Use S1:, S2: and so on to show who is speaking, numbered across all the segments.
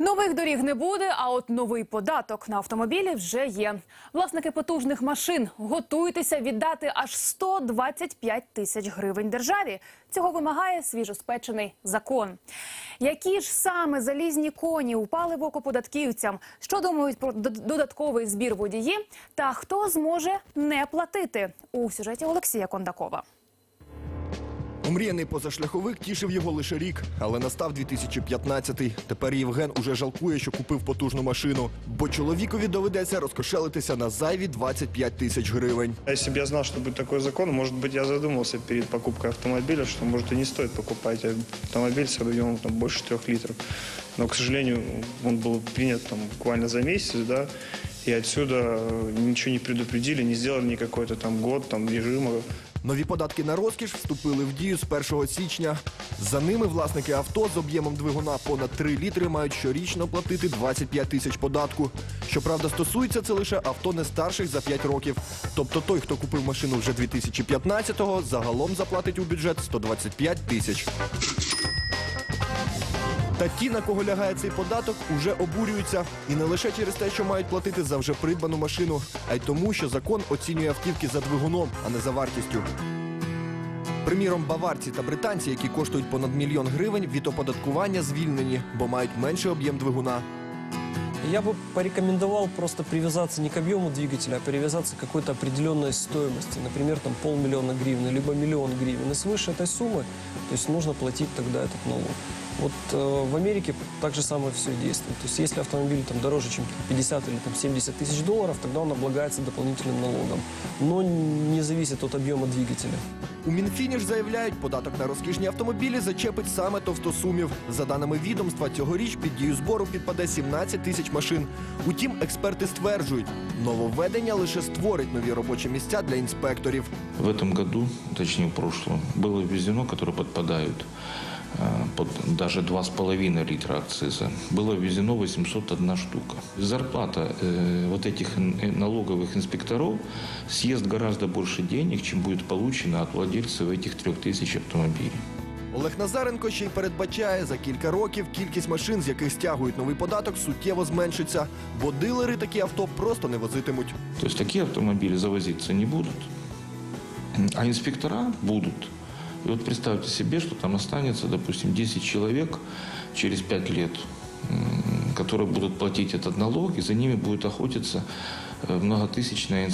S1: Нових доріг не буде, а от новий податок на автомобілі вже є. Власники потужних машин готуйтеся віддати аж 125 тисяч гривень державі. Цього вимагає свіжоспечений закон. Які ж саме залізні коні упали в око податківцям? Що думають про додатковий збір водії? Та хто зможе не платити у сюжеті Олексія Кондакова?
S2: Омріяний позашляховик тішив його лише рік, але настав 2015-й. Тепер Євген уже жалкує, що купив потужну машину, бо чоловікові доведеться розкошелитися на зайві 25 тисяч гривень.
S3: Если бы я знал, что будет такой закон, может быть, я задумался перед покупкой автомобиля, что, может, и не стоит покупать автомобиль с объемом там, больше трех литров. Но, к сожалению, он был принят там, буквально за месяц, да, и отсюда э, ничего не предупредили, не сделали никакой-то там год там, режима.
S2: Нові податки на розкіш вступили в дію з 1 січня. За ними власники авто з об'ємом двигуна понад 3 літри мають щорічно платити 25 тисяч податку. Щоправда, стосується це лише авто не старших за 5 років. Тобто той, хто купив машину вже 2015-го, загалом заплатить у бюджет 125 тисяч. Та ті, на кого лягає цей податок, уже обурюються. І не лише через те, що мають платити за вже придбану машину, а й тому, що закон оцінює автівки за двигуном, а не за вартістю. Приміром, баварці та британці, які коштують понад мільйон гривень, від оподаткування звільнені, бо мають менший об'єм двигуна.
S4: Я бы порекомендовал просто привязаться не к объему двигателя, а привязаться к какой-то определенной стоимости. Например, там полмиллиона гривен, либо миллион гривен. И свыше этой суммы, то есть нужно платить тогда этот налог. Вот э, в Америке так же самое все действует. То есть если автомобиль там дороже, чем 50 или там 70 тысяч долларов, тогда он облагается дополнительным налогом. Но не зависит от объема двигателя.
S2: У Мінфіні ж заявляють, податок на розкішні автомобілі зачепить саме товстосумів. За даними відомства, цьогоріч під дію збору підпаде 17 тисяч машин. Утім, експерти стверджують, нововведення лише створить нові робочі місця для інспекторів.
S5: В этом году, точнее в прошлом, было ввезено, которые подпадают э, под даже 2,5 литра акциза. Было ввезено 801 штука. Зарплата э, вот этих н- налоговых инспекторов съест гораздо больше денег, чем будет получено от владельцев этих 3000 автомобилей.
S2: Олег Назаренко ще й передбачає, за кілька років кількість машин, з яких стягують новий податок, суттєво зменшиться, бо дилери такі авто просто не возитимуть.
S5: То есть такие автомобили завозиться не будут, а инспектора будут. И вот представьте себе, что там останется, допустим, 10 человек через 5 лет, которые будут платить этот налог, и за ними будет охотиться э, многотысячная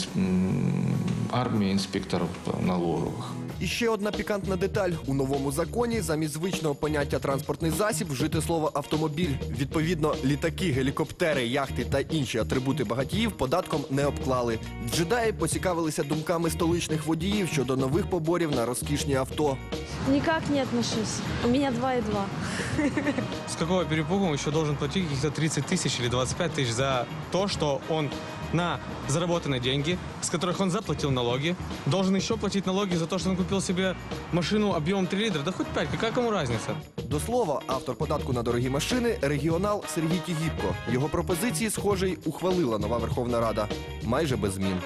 S5: армия инспекторов налоговых.
S2: І ще одна пікантна деталь у новому законі замість звичного поняття транспортний засіб вжити слово автомобіль. Відповідно, літаки, гелікоптери, яхти та інші атрибути багатіїв податком не обклали. Джедаї поцікавилися думками столичних водіїв щодо нових поборів на розкішні авто.
S6: Никак не отношусь. У меня 2,2.
S7: С какого перепугу он еще должен платить каких-то 30 тысяч или 25 тысяч за то, что он на заработанные деньги, с которых он заплатил налоги, должен еще платить налоги за то, что он купил себе машину объемом 3 литра, да хоть 5, какая кому разница?
S2: До слова, автор податку на дорогі машини регіонал Сергій Тігіпко. Його пропозиції, схоже, й ухвалила нова Верховна Рада майже без змін.